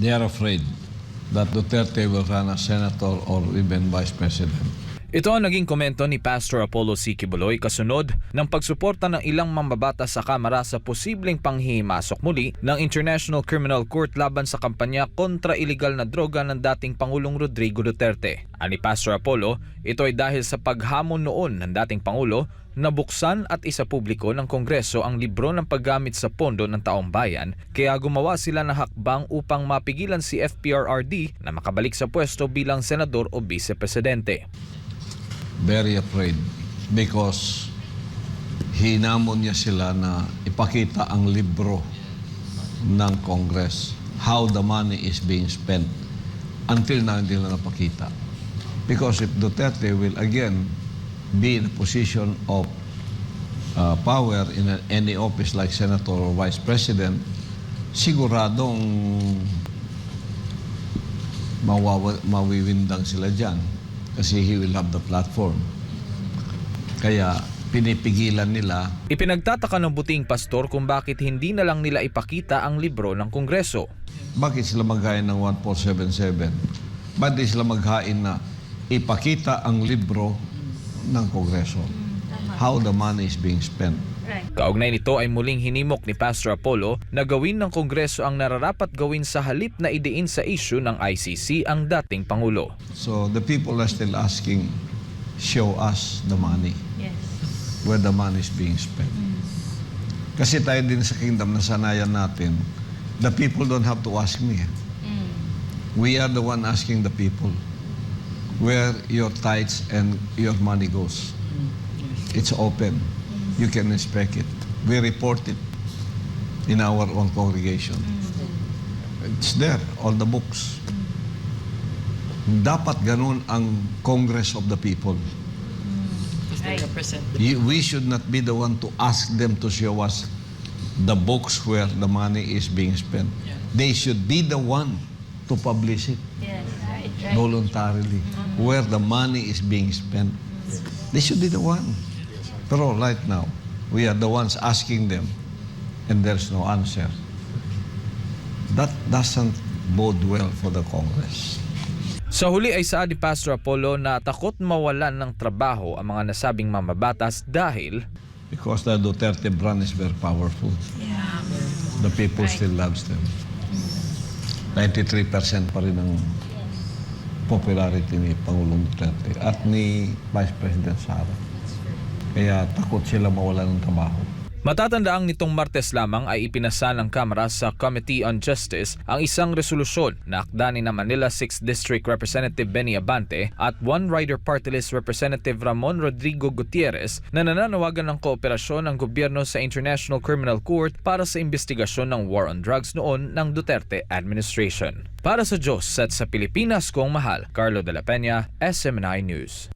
They are afraid that Duterte will run as senator or even vice president. Ito ang naging komento ni Pastor Apollo C. Kibuloy kasunod ng pagsuporta ng ilang mambabatas sa Kamara sa posibleng panghihimasok muli ng International Criminal Court laban sa kampanya kontra iligal na droga ng dating Pangulong Rodrigo Duterte. Ani Pastor Apollo, ito ay dahil sa paghamon noon ng dating Pangulo na buksan at isa publiko ng Kongreso ang libro ng paggamit sa pondo ng taong bayan kaya gumawa sila ng hakbang upang mapigilan si FPRRD na makabalik sa pwesto bilang senador o vice-presidente. Very afraid because hinamon niya sila na ipakita ang libro ng Congress, how the money is being spent. Until now, hindi na napakita. Because if Duterte will again be in a position of uh, power in a- any office like senator or vice president, siguradong mawawa, mawiwindang sila dyan kasi he will have the platform. Kaya pinipigilan nila Ipinagtataka ng buting pastor kung bakit hindi na lang nila ipakita ang libro ng Kongreso. bakit sila maghain ng 1477? Bakit sila maghain na ipakita ang libro ng Kongreso? How the money is being spent. Kaugnay nito ay muling hinimok ni Pastor Apollo na gawin ng Kongreso ang nararapat gawin sa halip na idein sa issue ng ICC ang dating Pangulo. So the people are still asking, show us the money. Yes. where the money is being spent. Kasi tayo din sa kingdom na sanayan natin, the people don't have to ask me. We are the one asking the people where your tithes and your money goes. It's open. You can inspect it. We report it in our own congregation. It's there, all the books. Dapat ganun ang Congress of the people. You- we should not be the one to ask them to show us the books where the money is being spent. Yeah. They should be the one to publish it Yes, right, right. voluntarily where the money is being spent. They should be the one. Pero right now, we are the ones asking them and there's no answer. That doesn't bode well for the Congress. Sa huli ay saad ni Pastor Apollo na takot mawalan ng trabaho ang mga nasabing mamabatas dahil Because the Duterte brand is very powerful. The people still loves them. 93% pa rin ang popularity ni Pangulong Duterte at ni Vice President Sara. Kaya takot sila mawala ng trabaho. Matatandaang nitong Martes lamang ay ipinasa ng Kamara sa Committee on Justice ang isang resolusyon na akda ni na Manila 6th District Representative Benny Abante at One Rider Party List Representative Ramon Rodrigo Gutierrez na nananawagan ng kooperasyon ng gobyerno sa International Criminal Court para sa investigasyon ng war on drugs noon ng Duterte administration. Para sa Diyos at sa Pilipinas kong mahal, Carlo de la Peña, SMNI News.